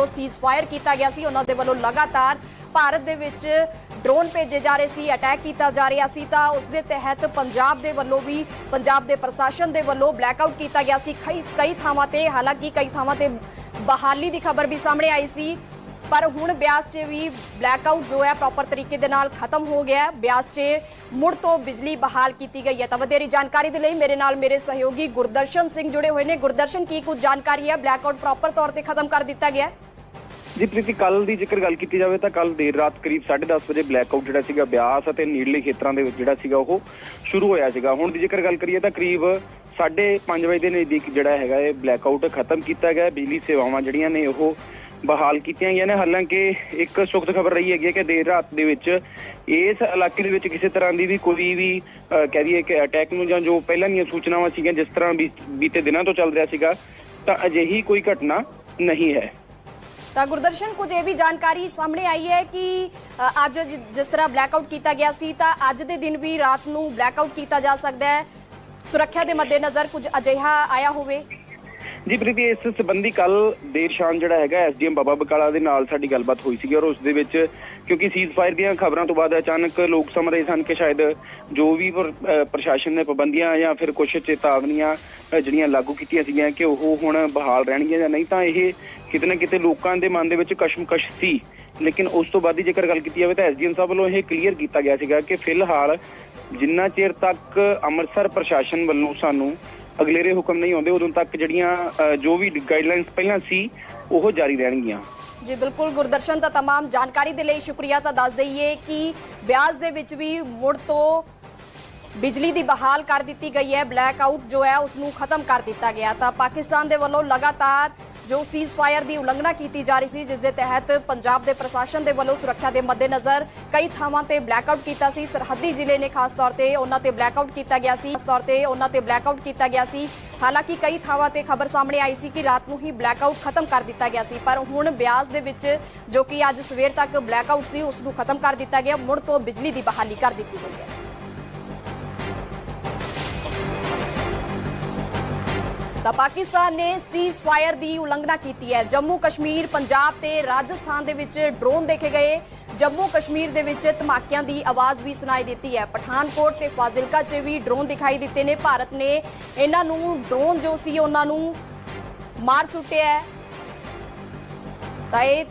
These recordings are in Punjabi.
ਵੱਲੋਂ ਸੀਜ਼ਫਾਇਰ ਕੀਤਾ ਗਿਆ ਸੀ। ਉਹਨਾਂ ਦੇ ਵੱਲੋਂ ਲਗਾਤਾਰ ਭਾਰਤ ਦੇ ਵਿੱਚ ਡਰੋਨ ਭੇਜੇ ਜਾ ਰਹੇ ਸੀ ਅਟੈਕ ਕੀਤਾ ਜਾ ਰਿਹਾ ਸੀ। ਤਾਂ ਉਸ ਦੇ ਤਹਿਤ ਪੰਜਾਬ ਦੇ ਵੱਲੋਂ ਵੀ, ਪੰਜਾਬ ਦੇ ਪ੍ਰਸ਼ਾਸਨ ਦੇ ਵੱਲੋਂ ਬਲੈਕਆਊਟ ਕੀਤਾ ਗਿਆ ਸੀ। ਕਈ ਥਾਵਾਂ ਤੇ, ਹਾਲਾਂਕਿ ਕਈ ਥਾਵਾਂ ਤੇ ਬਹਾਲੀ ਦੀ ਖਬਰ ਵੀ ਸਾਹਮਣੇ ਆਈ ਸੀ। ਪਰ ਹੁਣ ਬਿਆਸ 'ਚ ਵੀ ਬਲੈਕਆਊਟ ਜੋ ਹੈ ਪ੍ਰੋਪਰ ਤਰੀਕੇ ਦੇ ਨਾਲ ਖਤਮ ਹੋ ਗਿਆ ਹੈ। ਬਿਆਸ 'ਚ ਮੁੜ ਤੋਂ ਬਿਜਲੀ ਬਹਾਲ ਕੀਤੀ ਗਈ ਹੈ। ਤਾਂ ਵਧੇਰੀ ਜਾਣਕਾਰੀ ਦੇ ਲਈ ਮੇਰੇ ਨਾਲ ਮੇਰੇ ਸਹਿਯੋਗੀ ਗੁਰਦਰਸ਼ਨ ਸਿੰਘ ਜੁੜੇ ਹੋਏ ਨੇ। ਗੁਰਦਰਸ਼ਨ, ਕੀ ਕੁਝ ਜਾਣਕਾਰੀ ਹੈ? ਬਲੈਕਆਊਟ ਪ੍ਰੋਪਰ ਤੌਰ ਤੇ ਖਤਮ ਕਰ ਦਿੱਤਾ ਗਿਆ ਹੈ। ਜੀ ਪ੍ਰੀਤੀ ਕੱਲ ਦੀ ਜੇਕਰ ਗੱਲ ਕੀਤੀ ਜਾਵੇ ਤਾਂ ਕੱਲ ਦੇਰ ਰਾਤ ਕਰੀਬ 10:30 ਵਜੇ ਬਲੈਕ ਆਊਟ ਜਿਹੜਾ ਸੀਗਾ ਬਿਆਸ ਅਤੇ ਨੀੜਲੇ ਖੇਤਰਾਂ ਦੇ ਵਿੱਚ ਜਿਹੜਾ ਸੀਗਾ ਉਹ ਸ਼ੁਰੂ ਹੋਇਆ ਸੀਗਾ। ਹੁਣ ਦੀ ਜੇਕਰ ਗੱਲ ਕਰੀਏ ਤਾਂ ਕਰੀਬ 5:30 ਵਜੇ ਦੇ ਨਜ਼ਦੀਕ ਜਿਹੜਾ ਹੈਗਾ ਇਹ ਬਲੈਕ ਆਊਟ ਖਤਮ ਕੀਤਾ ਗਿਆ। ਬਿਜਲੀ ਸੇਵਾਵਾਂ ਜਿਹੜੀਆਂ ਨੇ ਉਹ ਬਹਾਲ ਕੀਤੀਆਂ ਗਈਆਂ ਨੇ। ਹਾਲਾਂਕਿ ਇੱਕ ਸੁਖਦ ਖਬਰ ਰਹੀ ਹੈਗੀ ਹੈ ਕਿ ਦੇਰ ਰਾਤ ਦੇ ਵਿੱਚ ਇਸ ਇਲਾਕੇ ਦੇ ਵਿੱਚ ਕਿਸੇ ਤਰ੍ਹਾਂ ਦੀ ਵੀ ਕੋਈ ਵੀ ਕਹਿ ਦਈਏ ਕਿ ਅਟੈਕ ਨੂੰ ਜਾਂ ਜੋ ਪਹਿਲਾਂ ਦੀਆਂ ਸੂਚਨਾਵਾਂ ਸੀਗੀਆਂ ਜਿਸ ਤਰ੍ਹਾਂ ਬੀ- ਬੀਤੇ ਦਿਨਾਂ ਤੋਂ ਚੱਲ ਰਿਹਾ ਸੀਗਾ, ਤਾਂ ਅਜਿਹੀ ਕੋਈ ਘਟਨਾ ਨਹੀਂ ਹੈ। ਤਾਂ ਗੁਰਦਰਸ਼ਨ, ਕੁਝ ਇਹ ਵੀ ਜਾਣਕਾਰੀ ਸਾਹਮਣੇ ਆਈ ਹੈ ਕਿ ਅੱਜ ਜਿਸ ਤਰ੍ਹਾਂ ਬਲੈਕਆਊਟ ਕੀਤਾ ਗਿਆ ਸੀ, ਤਾਂ ਅੱਜ ਦੇ ਦਿਨ ਵੀ ਰਾਤ ਨੂੰ ਬਲੈਕਆਊਟ ਕੀਤਾ ਜਾ ਸਕਦਾ ਹੈ। ਸੁਰੱਖਿਆ ਦੇ ਮੱਦੇਨਜ਼ਰ ਕੁਝ ਅਜਿਹਾ ਆਇਆ ਹੋਵੇ। ਜੀ ਪ੍ਰੀਤੀ, ਇਸ ਸੰਬੰਧੀ ਕੱਲ ਦੇਰ ਸ਼ਾਮ ਜਿਹੜਾ ਹੈਗਾ ਐਸਡੀਐਮ ਬਾਬਾ ਬਕਾਲਾ ਦੇ ਨਾਲ ਸਾਡੀ ਗੱਲਬਾਤ ਹੋਈ ਸੀਗੀ ਔਰ ਉਸ ਦੇ ਵਿੱਚ ਕਿਉਂਕਿ ਸੀਜ਼ ਫਾਇਰ ਦੀਆਂ ਖਬਰਾਂ ਤੋਂ ਬਾਅਦ ਅਚਾਨਕ ਲੋਕ ਸਮਝ ਰਹੇ ਸਨ ਕਿ ਸ਼ਾਇਦ ਜੋ ਵੀ ਪ੍ਰਸ਼ਾਸਨ ਨੇ ਪਾਬੰਦੀਆਂ ਜਾਂ ਫਿਰ ਕੁਝ ਚੇਤਾਵਨੀਆਂ ਜਿਹੜੀਆਂ ਲਾਗੂ ਕੀਤੀਆਂ ਸੀਗੀਆਂ ਕਿ ਉਹ ਹੁਣ ਬਹਾਲ ਰਹਿਣਗੀਆਂ ਜਾਂ ਨਹੀਂ, ਤਾਂ ਇਹ ਕਿਤੇ ਨਾ ਕਿਤੇ ਲੋਕਾਂ ਦੇ ਮਨ ਦੇ ਵਿੱਚ ਕਸ਼ਮਕਸ਼ ਸੀ ਲੇਕਿਨ ਉਸ ਤੋਂ ਬਾਅਦ ਦੀ ਜੇਕਰ ਗੱਲ ਕੀਤੀ ਜਾਵੇ ਤਾਂ ਐਸਡੀਐਮ ਸਾਹਿਬ ਵੱਲੋਂ ਇਹ ਕਲੀਅਰ ਕੀਤਾ ਗਿਆ ਸੀਗਾ ਕਿ ਫਿਲਹਾਲ ਜਿੰਨਾ ਚਿਰ ਤੱਕ ਅੰਮ੍ਰਿਤਸਰ ਪ੍ਰਸ਼ਾਸਨ ਵੱਲੋਂ ਸਾਨੂੰ ਅਗਲੇਰੇ ਹੁਕਮ ਨਹੀਂ ਆਉਂਦੇ ਉਦੋਂ ਤੱਕ ਜਿਹੜੀਆਂ ਅਹ, ਜੋ ਵੀ ਗਾਈਡਲਾਈਨਸ ਪਹਿਲਾਂ ਸੀ ਉਹ ਜਾਰੀ ਰਹਿਣਗੀਆਂ ਜੀ ਬਿਲਕੁਲ ਗੁਰਦਰਸ਼ਨ ਦਾ तमाम ਜਾਣਕਾਰੀ ਦੇ ਲਈ ਸ਼ੁਕਰੀਆ ਤਾਂ ਦੱਸ ਦਈਏ ਕਿ ਬਿਆਸ ਦੇ ਵਿੱਚ ਵੀ ਮੁੜ ਤੋਂ ਬਿਜਲੀ ਦੀ ਬਹਾਲ ਕਰ ਦਿੱਤੀ ਗਈ ਹੈ ਬਲੈਕ ਆਊਟ ਜੋ ਹੈ ਉਸ ਨੂੰ ਖਤਮ ਕਰ ਦਿੱਤਾ ਗਿਆ ਤਾਂ ਪਾਕਿਸਤਾਨ ਦੇ ਵੱਲੋਂ ਲਗਾਤਾਰ ਜੋ ਸੀਜ਼ ਫਾਇਰ ਦੀ ਉਲੰਘਣਾ ਕੀਤੀ ਜਾ ਰਹੀ ਸੀ, ਜਿਸ ਦੇ ਤਹਿਤ ਪੰਜਾਬ ਦੇ ਪ੍ਰਸ਼ਾਸਨ ਦੇ ਵੱਲੋਂ ਸੁਰੱਖਿਆ ਦੇ ਮੱਦੇਨਜ਼ਰ ਕਈ ਥਾਵਾਂ ਤੇ ਬਲੈਕ ਆਊਟ ਕੀਤਾ ਸੀ। ਸਰਹੱਦੀ ਜ਼ਿਲ੍ਹੇ ਨੇ ਖਾਸ ਤੌਰ ਤੇ ਉਹਨਾਂ ਤੇ ਬਲੈਕ ਆਊਟ ਕੀਤਾ ਗਿਆ ਸੀ। ਖਾਸ ਤੌਰ ਤੇ ਉਹਨਾਂ ਤੇ ਬਲੈਕ ਆਊਟ ਕੀਤਾ ਗਿਆ ਸੀ। ਹਾਲਾਂਕਿ ਕਈ ਥਾਵਾਂ ਤੇ ਖਬਰ ਸਾਹਮਣੇ ਆਈ ਸੀ ਕਿ ਰਾਤ ਨੂੰ ਹੀ ਬਲੈਕ ਆਊਟ ਖਤਮ ਕਰ ਦਿੱਤਾ ਗਿਆ ਸੀ। ਪਰ ਹੁਣ ਬਿਆਸ ਦੇ ਵਿੱਚ ਜੋ ਕਿ ਅੱਜ ਸਵੇਰ ਤੱਕ ਬਲੈਕ ਆਊਟ ਸੀ, ਉਸ ਨੂੰ ਖਤਮ ਕਰ ਦਿੱਤਾ ਗਿਆ। ਮੁੜ ਤੋਂ ਬਿਜਲੀ ਦੀ ਬਹਾਲੀ ਕਰ ਦਿੱਤੀ ਗਈ ਹੈ। ਤਾਂ ਪਾਕਿਸਤਾਨ ਨੇ ਸੀਜ਼ ਫਾਇਰ ਦੀ ਉਲੰਘਣਾ ਕੀਤੀ ਹੈ। ਜੰਮੂ ਕਸ਼ਮੀਰ, ਪੰਜਾਬ ਤੇ ਰਾਜਸਥਾਨ ਦੇ ਵਿੱਚ ਡਰੋਨ ਦੇਖੇ ਗਏ। ਜੰਮੂ ਕਸ਼ਮੀਰ ਦੇ ਵਿੱਚ ਧਮਾਕਿਆਂ ਦੀ ਆਵਾਜ਼ ਵੀ ਸੁਣਾਈ ਦਿੱਤੀ ਹੈ। ਪਠਾਨਕੋਟ ਤੇ ਫਾਜ਼ਿਲਕਾ 'ਚ ਵੀ ਡਰੋਨ ਦਿਖਾਈ ਦਿੱਤੇ ਨੇ। ਭਾਰਤ ਨੇ ਇਹਨਾਂ ਨੂੰ ਡਰੋਨ ਜੋ ਸੀ, ਉਹਨਾਂ ਨੂੰ ਮਾਰ ਸੁੱਟਿਆ ਹੈ। ਤਾਂ ਇਹ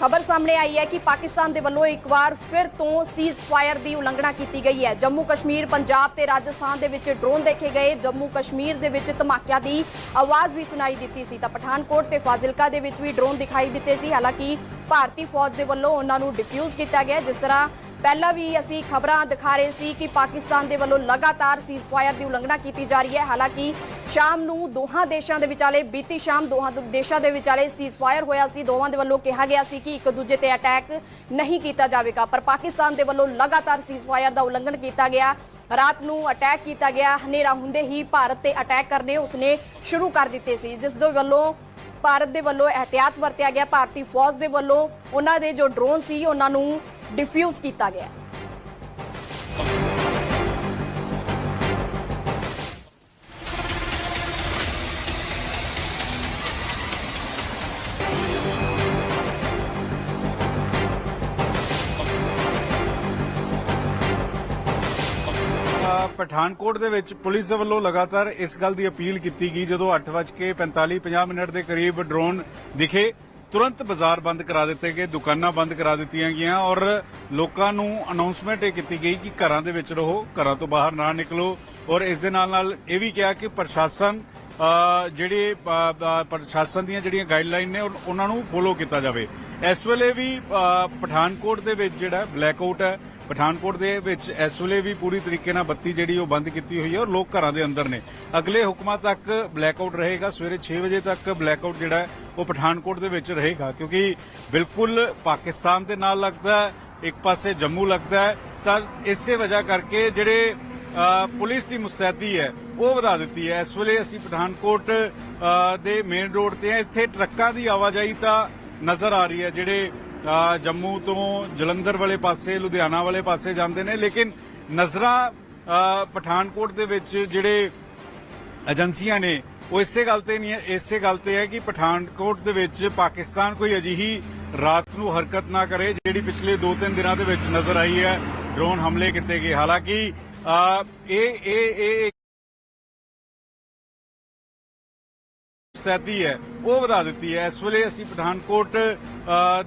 ਖਬਰ ਸਾਹਮਣੇ ਆਈ ਹੈ ਕਿ ਪਾਕਿਸਤਾਨ ਦੇ ਵੱਲੋਂ ਇੱਕ ਵਾਰ ਫਿਰ ਤੋਂ ਸੀਜ਼ ਫਾਇਰ ਦੀ ਉਲੰਘਣਾ ਕੀਤੀ ਗਈ ਹੈ। ਜੰਮੂ ਕਸ਼ਮੀਰ, ਪੰਜਾਬ ਤੇ ਰਾਜਸਥਾਨ ਦੇ ਵਿੱਚ ਡਰੋਨ ਦੇਖੇ ਗਏ। ਜੰਮੂ ਕਸ਼ਮੀਰ ਦੇ ਵਿੱਚ ਧਮਾਕਿਆਂ ਦੀ ਆਵਾਜ਼ ਵੀ ਸੁਣਾਈ ਦਿੱਤੀ ਸੀ। ਤਾਂ ਪਠਾਨਕੋਟ ਤੇ ਫਾਜ਼ਿਲਕਾ ਦੇ ਵਿੱਚ ਵੀ ਡਰੋਨ ਦਿਖਾਈ ਦਿੱਤੇ ਸੀ। ਹਾਲਾਂਕਿ ਭਾਰਤੀ ਫੌਜ ਦੇ ਵੱਲੋਂ ਉਹਨਾਂ ਨੂੰ ਡਿਫਿਊਜ਼ ਕੀਤਾ ਗਿਆ ਜਿਸ ਤਰ੍ਹਾਂ ਪਹਿਲਾਂ ਵੀ ਅਸੀਂ ਖਬਰਾਂ ਦਿਖਾ ਰਹੇ ਸੀ ਕਿ ਪਾਕਿਸਤਾਨ ਦੇ ਵੱਲੋਂ ਲਗਾਤਾਰ ਸੀਜ਼ ਫਾਇਰ ਦੀ ਉਲੰਘਣਾ ਕੀਤੀ ਜਾ ਰਹੀ ਹੈ। ਹਾਲਾਂਕਿ ਸ਼ਾਮ ਨੂੰ ਦੋਹਾਂ ਦੇਸ਼ਾਂ ਦੇ ਵਿਚਾਲੇ, ਬੀਤੀ ਸ਼ਾਮ ਦੋਹਾਂ ਦ- ਦੇਸ਼ਾਂ ਦੇ ਵਿਚਾਲੇ ਸੀਜ਼ ਫਾਇਰ ਹੋਇਆ ਸੀ। ਦੋਵਾਂ ਦੇ ਵੱਲੋਂ ਕਿਹਾ ਗਿਆ ਸੀ ਕਿ ਇੱਕ ਦੂਜੇ ਤੇ ਅਟੈਕ ਨਹੀਂ ਕੀਤਾ ਜਾਵੇਗਾ। ਪਰ ਪਾਕਿਸਤਾਨ ਦੇ ਵੱਲੋਂ ਲਗਾਤਾਰ ਸੀਜ਼ ਫਾਇਰ ਦਾ ਉਲੰਘਣ ਕੀਤਾ ਗਿਆ। ਰਾਤ ਨੂੰ ਅਟੈਕ ਕੀਤਾ ਗਿਆ। ਹਨੇਰਾ ਹੁੰਦੇ ਹੀ ਭਾਰਤ ਤੇ ਅਟੈਕ ਕਰਨੇ ਉਸਨੇ ਸ਼ੁਰੂ ਕਰ ਦਿੱਤੇ ਸੀ। ਜਿਸ ਦੇ ਵੱਲੋਂ ਭਾਰਤ ਦੇ ਵੱਲੋਂ ਇਹਤਿਆਤ ਵਰਤਿਆ ਗਿਆ। ਭਾਰਤੀ ਫੌਜ ਦੇ ਵੱਲੋਂ ਉਹਨਾਂ ਦੇ ਜੋ ਡਰੋਨ ਸੀ, ਉਹਨਾਂ ਨੂੰ ਡਿਫਿਊਜ਼ ਕੀਤਾ ਗਿਆ ਅ, ਪਠਾਨਕੋਟ ਦੇ ਵਿੱਚ ਪੁਲਿਸ ਵੱਲੋਂ ਲਗਾਤਾਰ ਇਸ ਗੱਲ ਦੀ ਅਪੀਲ ਕੀਤੀ ਗਈ ਜਦੋਂ 8:45-50 ਮਿੰਟ ਦੇ ਕਰੀਬ ਡਰੋਨ ਦਿਖੇ। ਤੁਰੰਤ ਬਾਜ਼ਾਰ ਬੰਦ ਕਰਾ ਦਿੱਤੇ ਗਏ, ਦੁਕਾਨਾਂ ਬੰਦ ਕਰਾ ਦਿੱਤੀਆਂ ਗਈਆਂ ਔਰ ਲੋਕਾਂ ਨੂੰ ਅਨਾਉਂਸਮੈਂਟ ਇਹ ਕੀਤੀ ਗਈ ਕਿ ਘਰਾਂ ਦੇ ਵਿੱਚ ਰਹੋ, ਘਰਾਂ ਤੋਂ ਬਾਹਰ ਨਾ ਨਿਕਲੋ ਔਰ ਇਸ ਦੇ ਨਾਲ ਨਾਲ ਇਹ ਵੀ ਕਿਹਾ ਕਿ ਪ੍ਰਸ਼ਾਸਨ ਜਿਹੜੇ ਪ੍ਰਸ਼ਾਸਨ ਦੀਆਂ ਜਿਹੜੀਆਂ ਗਾਈਡਲਾਈਨ ਨੇ ਉਹਨਾਂ ਨੂੰ ਫੋਲੋ ਕੀਤਾ ਜਾਵੇ। ਇਸ ਵੇਲੇ ਵੀ ਪਠਾਨਕੋਟ ਦੇ ਵਿੱਚ ਜਿਹੜਾ ਬਲੈਕ ਆਊਟ ਹੈ ਪਠਾਨਕੋਟ ਦੇ ਵਿੱਚ ਇਸ ਵੇਲੇ ਵੀ ਪੂਰੀ ਤਰੀਕੇ ਨਾਲ ਬੱਤੀ ਜਿਹੜੀ ਉਹ ਬੰਦ ਕੀਤੀ ਹੋਈ ਹੈ ਔਰ ਲੋਕ ਘਰਾਂ ਦੇ ਅੰਦਰ ਨੇ। ਅਗਲੇ ਹੁਕਮਾਂ ਤੱਕ ਬਲੈਕਆਊਟ ਰਹੇਗਾ, ਸਵੇਰੇ 6 ਵਜੇ ਤੱਕ ਬਲੈਕਆਊਟ ਜਿਹੜਾ ਉਹ ਪਠਾਨਕੋਟ ਦੇ ਵਿੱਚ ਰਹੇਗਾ ਕਿਉਂਕਿ ਬਿਲਕੁਲ ਪਾਕਿਸਤਾਨ ਦੇ ਨਾਲ ਲੱਗਦਾ ਇੱਕ ਪਾਸੇ ਜੰਮੂ ਲੱਗਦਾ ਹੈ, ਤਾਂ ਇਸੇ ਵਜ੍ਹਾ ਕਰਕੇ ਜਿਹੜੇ ਪੁਲਿਸ ਦੀ ਮੁਸਤੈਦੀ ਹੈ, ਉਹ ਵਧਾ ਦਿੱਤੀ ਹੈ। ਇਸ ਵੇਲੇ ਅਸੀਂ ਪਠਾਨਕੋਟ ਦੇ ਮੇਨ ਰੋਡ ਤੇ ਹਾਂ, ਇੱਥੇ ਟਰੱਕਾਂ ਦੀ ਆਵਾਜਾਈ ਤਾਂ ਨਜ਼ਰ ਆ ਰਹੀ ਹੈ, ਜਿਹੜੇ ਜੰਮੂ ਤੋਂ ਜਲੰਧਰ ਵਾਲੇ ਪਾਸੇ, ਲੁਧਿਆਣਾ ਵਾਲੇ ਪਾਸੇ ਜਾਂਦੇ ਨੇ, ਲੇਕਿਨ ਨਜ਼ਰਾਂ ਪਠਾਨਕੋਟ ਦੇ ਵਿੱਚ ਜਿਹੜੇ ਏਜੰਸੀਆਂ ਨੇ, ਉਹ ਇਸੇ ਗੱਲ ਤੇ ਨਹੀਂ ਇਸੇ ਗੱਲ ਤੇ ਹੈ ਕਿ ਪਠਾਨਕੋਟ ਦੇ ਵਿੱਚ ਪਾਕਿਸਤਾਨ ਕੋਈ ਅਜਿਹੀ ਰਾਤ ਨੂੰ ਹਰਕਤ ਨਾ ਕਰੇ, ਜਿਹੜੀ ਪਿਛਲੇ 2-3 ਦਿਨਾਂ ਦੇ ਵਿੱਚ ਨਜ਼ਰ ਆਈ ਹੈ, ਡਰੋਨ ਹਮਲੇ ਕੀਤੇ ਗਏ। ਹਾਲਾਂਕਿ ਇਹ ਇਹ ਇਹ ਸਥਿਤੀ ਹੈ। ਉਹ ਵਧਾ ਦਿੱਤੀ ਹੈ। ਇਸ ਵੇਲੇ ਅਸੀਂ ਪਠਾਨਕੋਟ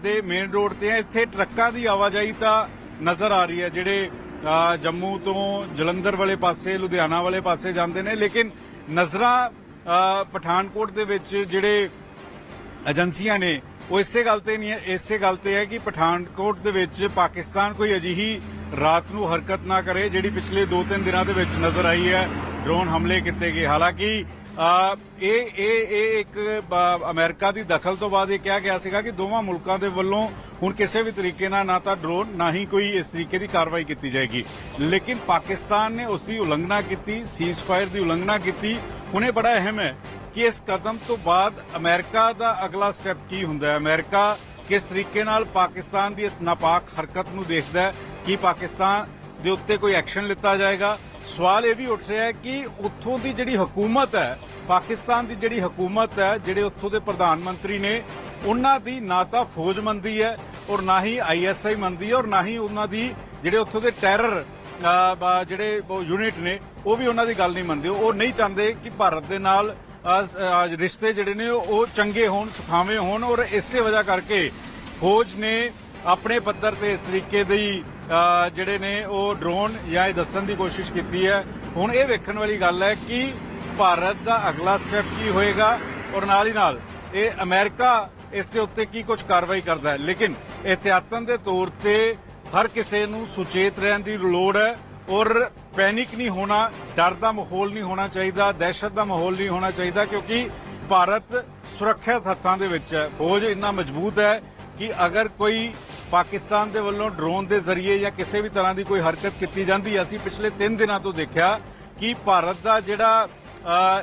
ਦੇ ਮੇਨ ਰੋਡ ਤੇ ਹਾਂ। ਇੱਥੇ ਟਰੱਕਾਂ ਦੀ ਆਵਾਜਾਈ ਤਾਂ ਨਜ਼ਰ ਆ ਰਹੀ ਹੈ। ਜਿਹੜੇ ਜੰਮੂ ਤੋਂ ਜਲੰਧਰ ਵਾਲੇ ਪਾਸੇ, ਲੁਧਿਆਣਾ ਵਾਲੇ ਪਾਸੇ ਜਾਂਦੇ ਨੇ। ਲੇਕਿਨ ਨਜ਼ਰਾਂ ਪਠਾਨਕੋਟ ਦੇ ਵਿੱਚ ਜਿਹੜੇ ਏਜੰਸੀਆਂ ਨੇ, ਉਹ ਇਸੇ ਗੱਲ ਤੇ ਨਹੀਂ ਹੈ। ਇਸੇ ਗੱਲ ਤੇ ਹੈ ਕਿ ਪਠਾਨਕੋਟ ਦੇ ਵਿੱਚ ਪਾਕਿਸਤਾਨ ਕੋਈ ਅਜਿਹੀ ਰਾਤ ਨੂੰ ਹਰਕਤ ਨਾ ਕਰੇ, ਜਿਹੜੀ ਪਿਛਲੇ 2-3 ਦਿਨਾਂ ਦੇ ਵਿੱਚ ਨਜ਼ਰ ਆਈ ਹੈ। ਡਰੋਨ ਹਮਲੇ ਕੀਤੇ ਗਏ। ਹਾਲਾਂਕਿ ਇਹ ਇਹ ਇਹ ਇੱਕ ਅ, ਅਮਰੀਕਾ ਦੀ ਦਖਲ ਤੋਂ ਬਾਅਦ ਇਹ ਕਿਹਾ ਗਿਆ ਸੀਗਾ ਕਿ ਦੋਵਾਂ ਮੁਲਕਾਂ ਦੇ ਵੱਲੋਂ ਹੁਣ ਕਿਸੇ ਵੀ ਤਰੀਕੇ ਨਾਲ ਨਾ ਤਾਂ ਡਰੋਨ ਨਾ ਹੀ ਕੋਈ ਇਸ ਤਰੀਕੇ ਦੀ ਕਾਰਵਾਈ ਕੀਤੀ ਜਾਏਗੀ। ਲੇਕਿਨ ਪਾਕਿਸਤਾਨ ਨੇ ਉਸ ਦੀ ਉਲੰਘਣਾ ਕੀਤੀ ਸੀਜ਼ਫਾਇਰ ਦੀ ਉਲੰਘਣਾ ਕੀਤੀ। ਹੁਣ ਇਹ ਬੜਾ ਅਹਿਮ ਹੈ ਕਿ ਇਸ ਕਦਮ ਤੋਂ ਬਾਅਦ ਅਮਰੀਕਾ ਦਾ ਅਗਲਾ ਸਟੈਪ ਕੀ ਹੁੰਦਾ ਹੈ? ਅਮਰੀਕਾ ਕਿਸ ਤਰੀਕੇ ਨਾਲ ਪਾਕਿਸਤਾਨ ਦੀ ਇਸ ਨਾਪਾਕ ਹਰਕਤ ਨੂੰ ਦੇਖਦਾ ਹੈ? ਕਿ ਪਾਕਿਸਤਾਨ ਦੇ ਉੱਤੇ ਕੋਈ ਐਕਸ਼ਨ ਲਿੱਤਾ ਜਾਏਗਾ? ਸਵਾਲ ਇਹ ਵੀ ਉੱਠ ਰਿਹਾ ਹੈ ਕਿ ਉੱਥੋਂ ਦੀ ਜਿਹੜੀ ਹਕੂਮਤ ਹੈ, ਪਾਕਿਸਤਾਨ ਦੀ ਜਿਹੜੀ ਹਕੂਮਤ ਹੈ, ਜਿਹੜੇ ਉੱਥੋਂ ਦੇ ਪ੍ਰਧਾਨ ਮੰਤਰੀ ਨੇ, ਉਹਨਾਂ ਦੀ ਨਾ ਤਾਂ ਫੌਜ ਮੰਨਦੀ ਹੈ ਔਰ ਨਾ ਹੀ ਆਈਐਸਆਈ ਮੰਨਦੀ ਹੈ ਔਰ ਨਾ ਹੀ ਉਹਨਾਂ ਦੀ ਜਿਹੜੇ ਉੱਥੋਂ ਦੇ ਟੈਰਰ ਜਿਹੜੇ ਯੂਨਿਟ ਨੇ, ਉਹ ਵੀ ਉਹਨਾਂ ਦੀ ਗੱਲ ਨਹੀਂ ਮੰਨਦੇ। ਉਹ ਨਹੀਂ ਚਾਹੁੰਦੇ ਕਿ ਭਾਰਤ ਦੇ ਨਾਲ ਰਿਸ਼ਤੇ ਜਿਹੜੇ ਨੇ ਉਹ ਚੰਗੇ ਹੋਣ, ਸੁਖਾਵੇਂ ਹੋਣ ਔਰ ਇਸੇ ਵਜ੍ਹਾ ਕਰਕੇ ਫੌਜ ਨੇ ਆਪਣੇ ਪੱਧਰ ਤੇ ਇਸ ਤਰੀਕੇ ਦੀ ਜਿਹੜੇ ਨੇ ਉਹ ਡਰੋਨ ਜਾਂ ਇਹ ਦੱਸਣ ਦੀ ਕੋਸ਼ਿਸ਼ ਕੀਤੀ ਹੈ। ਹੁਣ ਇਹ ਵੇਖਣ ਵਾਲੀ ਗੱਲ ਹੈ ਕਿ ਭਾਰਤ ਦਾ ਅਗਲਾ ਸਟੈਪ ਕੀ ਹੋਏਗਾ ਔਰ ਨਾਲ ਹੀ ਨਾਲ ਇਹ ਅਮਰੀਕਾ ਇਸ ਦੇ ਉੱਤੇ ਕੀ ਕੁਝ ਕਾਰਵਾਈ ਕਰਦਾ ਹੈ। ਲੇਕਿਨ ਇਹਤਿਆਤਨ ਦੇ ਤੌਰ ਤੇ ਹਰ ਕਿਸੇ ਨੂੰ ਸੁਚੇਤ ਰਹਿਣ ਦੀ ਲੋੜ ਹੈ ਔਰ ਪੈਨਿਕ ਨਹੀਂ ਹੋਣਾ, ਡਰ ਦਾ ਮਾਹੌਲ ਨਹੀਂ ਹੋਣਾ ਚਾਹੀਦਾ, ਦਹਿਸ਼ਤ ਦਾ ਮਾਹੌਲ ਨਹੀਂ ਹੋਣਾ ਚਾਹੀਦਾ ਕਿਉਂਕਿ ਭਾਰਤ ਸੁਰੱਖਿਅਤ ਹੱਥਾਂ ਦੇ ਵਿੱਚ ਹੈ। ਫੌਜ ਇੰਨਾ ਮਜ਼ਬੂਤ ਹੈ ਕਿ ਅਗਰ ਕੋਈ ਪਾਕਿਸਤਾਨ ਦੇ ਵੱਲੋਂ ਡਰੋਨ ਦੇ ਜ਼ਰੀਏ ਜਾਂ ਕਿਸੇ ਵੀ ਤਰ੍ਹਾਂ ਦੀ ਕੋਈ ਹਰਕਤ ਕੀਤੀ ਜਾਂਦੀ ਹੈ, ਅਸੀਂ ਪਿਛਲੇ 3 ਦਿਨਾਂ ਤੋਂ ਦੇਖਿਆ ਕਿ ਭਾਰਤ ਦਾ ਜਿਹੜਾ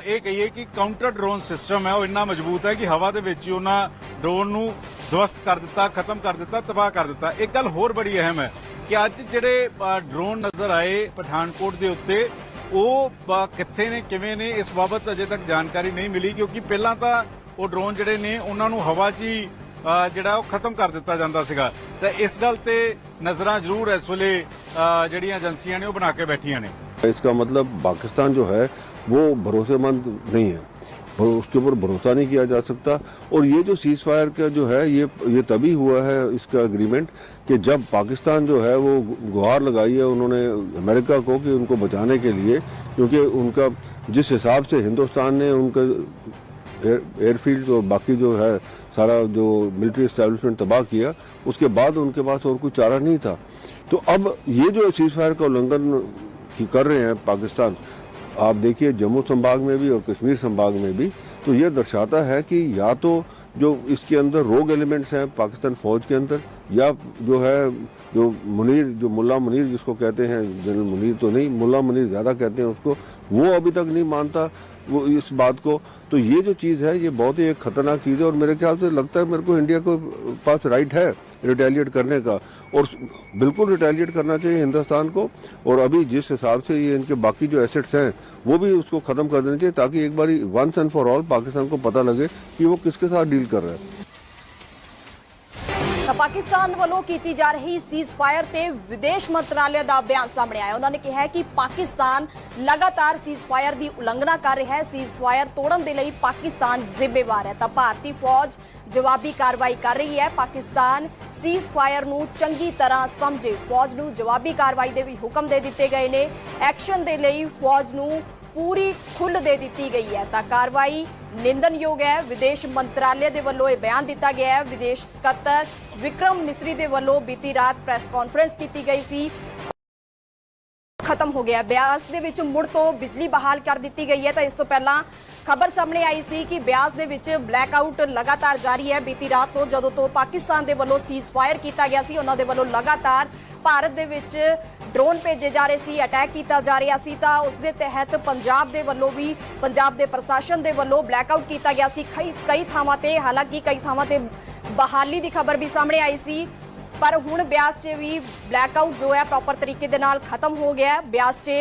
ਇਹ ਕਹੀਏ ਕਿ ਕਾਊਂਟਰ ਡਰੋਨ ਸਿਸਟਮ ਹੈ, ਉਹ ਇੰਨਾ ਮਜ਼ਬੂਤ ਹੈ ਕਿ ਹਵਾ ਦੇ ਵਿੱਚ ਹੀ ਉਹਨਾਂ ਡਰੋਨ ਨੂੰ ਦਵਸਤ ਕਰ ਦਿੱਤਾ, ਖਤਮ ਕਰ ਦਿੱਤਾ, ਤਬਾਹ ਕਰ ਦਿੱਤਾ। ਇੱਕ ਗੱਲ ਹੋਰ ਬੜੀ ਅਹਿਮ ਹੈ ਕਿ ਅੱਜ ਜਿਹੜੇ ਡਰੋਨ ਨਜ਼ਰ ਆਏ ਪਠਾਨਕੋਟ ਦੇ ਉੱਤੇ, ਉਹ ਕਿੱਥੇ ਨੇ, ਕਿਵੇਂ ਨੇ, ਇਸ ਬਾਬਤ ਅਜੇ ਤੱਕ ਜਾਣਕਾਰੀ ਨਹੀਂ ਮਿਲੀ ਕਿਉਂਕਿ ਪਹਿਲਾਂ ਤਾਂ ਉਹ ਡਰੋਨ ਜਿਹੜੇ ਨੇ, ਉਹਨਾਂ ਨੂੰ ਹਵਾ 'ਚ ਹੀ ਜਿਹੜਾ وہ ختم کر دیتا ਜਾਂਦਾ سکا ਤਾਂ اس ਗੱਲ ਤੇ ਨਜ਼ਰਾਂ ਜ਼ਰੂਰ ਇਸ ਵੇਲੇ ਜਿਹੜੀਆਂ ਏਜੰਸੀਆਂ نے وہ بنا کے ਬੈਠੀਆਂ ਨੇ। اس کا مطلب پاکستان جو ہے وہ بھروسے مند نہیں ہے اس کے اوپر بھروسہ نہیں کیا جا سکتا اور یہ جو سیز فائر کا جو ہے یہ یہ تبھی ہوا ہے اس کا اگریمنٹ کہ جب پاکستان جو ہے وہ گہار لگائی ہے انہوں نے امریکہ کو کہ ان کو بچانے کے لیے کیونکہ ان کا جس حساب سے ہندوستان نے ان کا ایئر فیلڈ اور باقی جو ہے سارا جو ملٹری اسٹیبلشمنٹ تباہ کیا، اس کے بعد ان کے پاس اور کوئی چارہ نہیں تھا۔ تو اب یہ جو سیز فائر کا النگھن کر رہے ہیں پاکستان، آپ دیکھیے جموں سنبھاگ میں بھی اور کشمیر سنبھاگ میں بھی، تو یہ درشاتا ہے کہ یا تو جو اس کے اندر روگ ایلیمنٹس ہیں پاکستان فوج کے اندر، یا جو ہے جو منیر، جو ملا منیر جس کو کہتے ہیں، جنرل منیر تو نہیں، ملا منیر زیادہ کہتے ہیں اس کو، وہ ابھی تک نہیں مانتا۔ وہ اس بات کو تو یہ جو چیز ہے، یہ بہت ہی ایک خطرناک چیز ہے اور میرے خیال سے لگتا ہے میرے کو انڈیا کو پاس رائٹ ہے ریٹیلیٹ کرنے کا۔ اور بالکل ریٹیلیٹ کرنا چاہیے ہندوستان کو۔ اور ابھی جس حساب سے یہ ان کے باقی جو ایسٹس ہیں، وہ بھی اس کو ختم کر دینا چاہیے تاکہ ایک بار once and for all Pakistan کو پتہ لگے کہ وہ کس کے ساتھ ڈیل کر رہا ہے۔ ਪਾਕਿਸਤਾਨ ਵੱਲੋਂ ਕੀਤੀ ਜਾ ਰਹੀ ਸੀਜ਼ ਫਾਇਰ ਤੇ ਵਿਦੇਸ਼ ਮੰਤਰਾਲੇ ਦਾ ਬਿਆਨ ਸਾਹਮਣੇ ਆਇਆ। ਉਹਨਾਂ ਨੇ ਕਿਹਾ ਕਿ ਪਾਕਿਸਤਾਨ ਲਗਾਤਾਰ ਸੀਜ਼ ਫਾਇਰ ਦੀ ਉਲੰਘਣਾ ਕਰ ਰਿਹਾ ਹੈ। ਸੀਜ਼ ਫਾਇਰ ਤੋੜਨ ਦੇ ਲਈ ਪਾਕਿਸਤਾਨ ਜ਼ਿੰਮੇਵਾਰ ਹੈ। ਤਾਂ ਭਾਰਤੀ ਫੌਜ ਜਵਾਬੀ ਕਾਰਵਾਈ ਕਰ ਰਹੀ ਹੈ। ਪਾਕਿਸਤਾਨ ਸੀਜ਼ ਫਾਇਰ ਨੂੰ ਚੰਗੀ ਤਰ੍ਹਾਂ ਸਮਝੇ। ਫੌਜ ਨੂੰ ਜਵਾਬੀ ਕਾਰਵਾਈ ਦੇ ਵੀ ਹੁਕਮ ਦੇ ਦਿੱਤੇ ਗਏ ਨੇ। ਐਕਸ਼ਨ ਦੇ ਲਈ ਫੌਜ ਨੂੰ ਪੂਰੀ ਖੁੱਲ੍ਹ ਦੇ ਦਿੱਤੀ ਗਈ ਹੈ। ਤਾਂ ਕਾਰਵਾਈ ਨਿੰਦਨਯੋਗ ਹੈ। ਵਿਦੇਸ਼ ਮੰਤਰਾਲੇ ਦੇ ਵੱਲੋਂ ਇਹ ਬਿਆਨ ਦਿੱਤਾ ਗਿਆ ਹੈ। ਵਿਦੇਸ਼ ਸਕੱਤਰ ਵਿਕਰਮ ਮਿਸਰੀ ਦੇ ਵੱਲੋਂ ਬੀਤੀ ਰਾਤ ਪ੍ਰੈਸ ਕਾਨਫਰੰਸ ਕੀਤੀ ਗਈ ਸੀ। ਖਤਮ ਹੋ ਗਿਆ। ਬਿਆਸ ਦੇ ਵਿੱਚ ਮੁੜ ਤੋਂ ਬਿਜਲੀ ਬਹਾਲ ਕਰ ਦਿੱਤੀ ਗਈ ਹੈ। ਤਾਂ ਇਸ ਤੋਂ ਪਹਿਲਾਂ ਖਬਰ ਸਾਹਮਣੇ ਆਈ ਸੀ ਕਿ ਬਿਆਸ ਦੇ ਵਿੱਚ ਬਲੈਕ ਆਊਟ ਲਗਾਤਾਰ ਜਾਰੀ ਹੈ। ਬੀਤੀ ਰਾਤ ਤੋਂ ਜਦੋਂ ਤੋਂ ਪਾਕਿਸਤਾਨ ਦੇ ਵੱਲੋਂ ਸੀਜ਼ ਫਾਇਰ ਕੀਤਾ ਗਿਆ ਸੀ, ਉਹਨਾਂ ਦੇ ਵੱਲੋਂ ਲਗਾਤਾਰ ਭਾਰਤ ਦੇ ਵਿੱਚ ਡਰੋਨ ਭੇਜੇ ਜਾ ਰਹੇ ਸੀ, ਅਟੈਕ ਕੀਤਾ ਜਾ ਰਿਹਾ ਸੀ ਤਾਂ ਉਸ ਦੇ ਤਹਿਤ ਪੰਜਾਬ ਦੇ ਵੱਲੋਂ ਵੀ, ਪੰਜਾਬ ਦੇ ਪ੍ਰਸ਼ਾਸਨ ਦੇ ਵੱਲੋਂ ਬਲੈਕਆਊਟ ਕੀਤਾ ਗਿਆ ਸੀ। ਕਈ ਕਈ ਥਾਵਾਂ ਤੇ, ਹਾਲਾਂਕਿ ਕਈ ਥਾਵਾਂ ਤੇ ਬਹਾਲੀ ਦੀ ਖਬਰ ਵੀ ਸਾਹਮਣੇ ਆਈ ਸੀ, ਪਰ ਹੁਣ ਬਿਆਸ 'ਚ ਵੀ ਬਲੈਕਆਊਟ ਜੋ ਹੈ ਪ੍ਰੋਪਰ ਤਰੀਕੇ ਦੇ ਨਾਲ ਖਤਮ ਹੋ ਗਿਆ ਹੈ। ਬਿਆਸ 'ਚ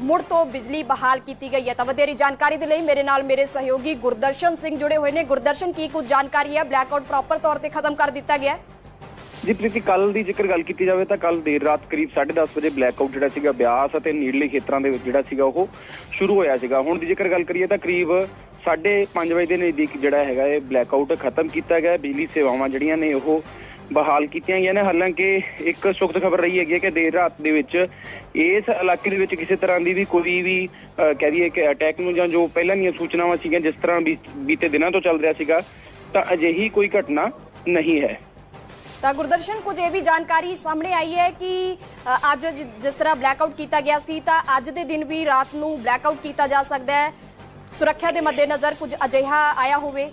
ਮੁੜ ਤੋਂ ਬਿਜਲੀ ਬਹਾਲ ਕੀਤੀ ਗਈ ਹੈ। ਤਾਂ ਵਧੇਰੀ ਜਾਣਕਾਰੀ ਦੇ ਲਈ ਮੇਰੇ ਨਾਲ ਮੇਰੇ ਸਹਿਯੋਗੀ ਗੁਰਦਰਸ਼ਨ ਸਿੰਘ ਜੁੜੇ ਹੋਏ ਨੇ। ਗੁਰਦਰਸ਼ਨ, ਕੀ ਕੁਝ ਜਾਣਕਾਰੀ ਹੈ? ਬਲੈਕਆਊਟ ਪ੍ਰੋਪਰ ਤੌਰ ਤੇ ਖਤਮ ਕਰ ਦਿੱਤਾ ਗਿਆ ਹੈ। ਜੀ ਪ੍ਰੀਤੀ ਕੱਲ ਦੀ ਜੇਕਰ ਗੱਲ ਕੀਤੀ ਜਾਵੇ ਤਾਂ ਕੱਲ ਦੇਰ ਰਾਤ ਕਰੀਬ 10:30 ਵਜੇ ਬਲੈਕ ਆਊਟ ਜਿਹੜਾ ਸੀਗਾ, ਬਿਆਸ ਅਤੇ ਨੀੜਲੇ ਖੇਤਰਾਂ ਦੇ ਵਿੱਚ ਜਿਹੜਾ ਸੀਗਾ ਉਹ ਸ਼ੁਰੂ ਹੋਇਆ ਸੀਗਾ। ਹੁਣ ਦੀ ਜੇਕਰ ਗੱਲ ਕਰੀਏ ਤਾਂ ਕਰੀਬ 5:30 ਵਜੇ ਦੇ ਨਜ਼ਦੀਕ ਜਿਹੜਾ ਹੈਗਾ ਇਹ ਬਲੈਕ ਆਊਟ ਖਤਮ ਕੀਤਾ ਗਿਆ। ਬਿਜਲੀ ਸੇਵਾਵਾਂ ਜਿਹੜੀਆਂ ਨੇ ਉਹ ਬਹਾਲ ਕੀਤੀਆਂ ਗਈਆਂ ਨੇ। ਹਾਲਾਂਕਿ ਇੱਕ ਸੁਖਦ ਖਬਰ ਰਹੀ ਹੈਗੀ ਹੈ ਕਿ ਦੇਰ ਰਾਤ ਦੇ ਵਿੱਚ ਇਸ ਇਲਾਕੇ ਦੇ ਵਿੱਚ ਕਿਸੇ ਤਰ੍ਹਾਂ ਦੀ ਵੀ ਕੋਈ ਵੀ ਕਹਿ ਦਈਏ ਕਿ ਅਟੈਕ ਨੂੰ ਜਾਂ ਜੋ ਪਹਿਲਾਂ ਦੀਆਂ ਸੂਚਨਾਵਾਂ ਸੀਗੀਆਂ, ਜਿਸ ਤਰ੍ਹਾਂ ਬੀ- ਬੀਤੇ ਦਿਨਾਂ ਤੋਂ ਚੱਲ ਰਿਹਾ ਸੀਗਾ, ਤਾਂ ਅਜਿਹੀ ਕੋਈ ਘਟਨਾ ਨਹੀਂ ਹੈ। ਤਾਂ ਗੁਰਦਰਸ਼ਨ, ਕੁਝ ਇਹ ਵੀ ਜਾਣਕਾਰੀ ਸਾਹਮਣੇ ਆਈ ਹੈ ਕਿ ਅੱਜ ਜਿਸ ਤਰ੍ਹਾਂ ਬਲੈਕਆਊਟ ਕੀਤਾ ਗਿਆ ਸੀ, ਤਾਂ ਅੱਜ ਦੇ ਦਿਨ ਵੀ ਰਾਤ ਨੂੰ ਬਲੈਕਆਊਟ ਕੀਤਾ ਜਾ ਸਕਦਾ ਹੈ। ਸੁਰੱਖਿਆ ਦੇ ਮੱਦੇਨਜ਼ਰ ਕੁਝ ਅਜਿਹਾ ਆਇਆ ਹੋਵੇ।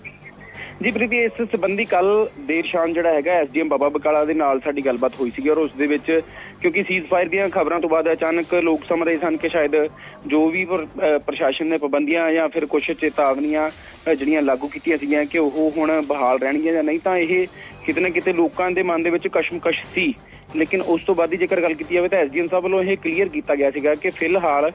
ਜੀ ਪ੍ਰੀਤੀ ਇਸ ਸੰਬੰਧੀ ਕੱਲ ਦੇਰ ਸ਼ਾਮ ਜਿਹੜਾ ਹੈਗਾ ਐਸਡੀਐਮ ਬਾਬਾ ਬਕਾਲਾ ਦੇ ਨਾਲ ਸਾਡੀ ਗੱਲਬਾਤ ਹੋਈ ਸੀਗੀ ਔਰ ਉਸ ਦੇ ਵਿੱਚ ਕਿਉਂਕਿ ਸੀਜ਼ ਫਾਇਰ ਦੀਆਂ ਖਬਰਾਂ ਤੋਂ ਬਾਅਦ ਅਚਾਨਕ ਲੋਕ ਸਮਝ ਰਹੇ ਸਨ ਕਿ ਸ਼ਾਇਦ ਜੋ ਵੀ ਪ੍ਰਸ਼ਾਸਨ ਨੇ ਪਾਬੰਦੀਆਂ ਜਾਂ ਫਿਰ ਕੁਝ ਚੇਤਾਵਨੀਆਂ ਜਿਹੜੀਆਂ ਲਾਗੂ ਕੀਤੀਆਂ ਸੀਗੀਆਂ ਕਿ ਉਹ ਹੁਣ ਬਹਾਲ ਰਹਿਣਗੀਆਂ ਜਾਂ ਨਹੀਂ ਤਾਂ ਇਹ ਕਿਤੇ ਨਾ ਕਿਤੇ ਲੋਕਾਂ ਦੇ ਮਨ ਦੇ ਵਿੱਚ ਕਸ਼ਮਕਸ਼ ਸੀ। ਲੇਕਿਨ ਉਸ ਤੋਂ ਬਾਅਦ ਹੀ ਜੇਕਰ ਗੱਲ ਕੀਤੀ ਜਾਵੇ ਤਾਂ ਐਸਡੀਐਮ ਸਾਹਿਬ ਵੱਲੋਂ ਇਹ ਕਲੀਅਰ ਕੀਤਾ ਗਿਆ ਸੀਗਾ ਕਿ ਫਿਲਹਾਲ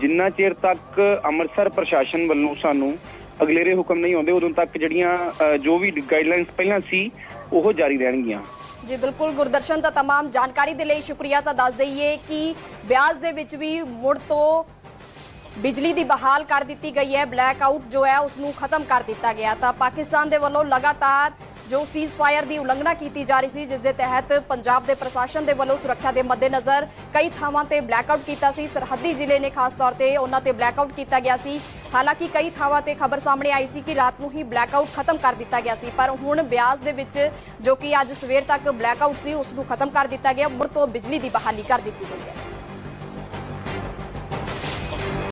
ਜਿੰਨਾ ਚਿਰ ਤੱਕ ਅੰਮ੍ਰਿਤਸਰ ਪ੍ਰਸ਼ਾਸਨ ਵੱਲੋਂ ਸਾਨੂੰ ਅਗਲੇਰੇ ਹੁਕਮ ਨਹੀਂ ਆਉਂਦੇ ਉਦੋਂ ਤੱਕ ਜਿਹੜੀਆਂ ਅਹ, ਜੋ ਵੀ ਗਾਈਡਲਾਈਨਸ ਪਹਿਲਾਂ ਸੀ ਉਹ ਜਾਰੀ ਰਹਿਣਗੀਆਂ ਜੀ ਬਿਲਕੁਲ ਗੁਰਦਰਸ਼ਨ ਦਾ तमाम ਜਾਣਕਾਰੀ ਦੇ ਲਈ ਸ਼ੁਕਰੀਆ ਤਾਂ ਦੱਸ ਦਈਏ ਕਿ ਬਿਆਸ ਦੇ ਵਿੱਚ ਵੀ ਮੁੜ ਤੋਂ ਬਿਜਲੀ ਦੀ ਬਹਾਲ ਕਰ ਦਿੱਤੀ ਗਈ ਹੈ ਬਲੈਕ ਆਊਟ ਜੋ ਹੈ ਉਸ ਨੂੰ ਖਤਮ ਕਰ ਦਿੱਤਾ ਗਿਆ ਤਾਂ ਪਾਕਿਸਤਾਨ ਦੇ ਵੱਲੋਂ ਲਗਾਤਾਰ ਜੋ ਸੀਜ਼ ਫਾਇਰ ਦੀ ਉਲੰਘਣਾ ਕੀਤੀ ਜਾ ਰਹੀ ਸੀ, ਜਿਸ ਦੇ ਤਹਿਤ ਪੰਜਾਬ ਦੇ ਪ੍ਰਸ਼ਾਸਨ ਦੇ ਵੱਲੋਂ ਸੁਰੱਖਿਆ ਦੇ ਮੱਦੇਨਜ਼ਰ ਕਈ ਥਾਵਾਂ ਤੇ ਬਲੈਕ ਆਊਟ ਕੀਤਾ ਸੀ। ਸਰਹੱਦੀ ਜ਼ਿਲ੍ਹੇ ਨੇ ਖਾਸ ਤੌਰ ਤੇ ਉਹਨਾਂ ਤੇ ਬਲੈਕ ਆਊਟ ਕੀਤਾ ਗਿਆ ਸੀ। ਹਾਲਾਂਕਿ ਕਈ ਥਾਵਾਂ ਤੇ ਖਬਰ ਸਾਹਮਣੇ ਆਈ ਸੀ ਕਿ ਰਾਤ ਨੂੰ ਹੀ ਬਲੈਕ ਆਊਟ ਖਤਮ ਕਰ ਦਿੱਤਾ ਗਿਆ ਸੀ। ਪਰ ਹੁਣ ਬਿਆਸ ਦੇ ਵਿੱਚ ਜੋ ਕਿ ਅੱਜ ਸਵੇਰ ਤੱਕ ਬਲੈਕ ਆਊਟ ਸੀ, ਉਸ ਨੂੰ ਖਤਮ ਕਰ ਦਿੱਤਾ ਗਿਆ। ਮੁੜ ਤੋਂ ਬਿਜਲੀ ਦੀ ਬਹਾਲੀ ਕਰ ਦਿੱਤੀ ਗਈ ਹੈ।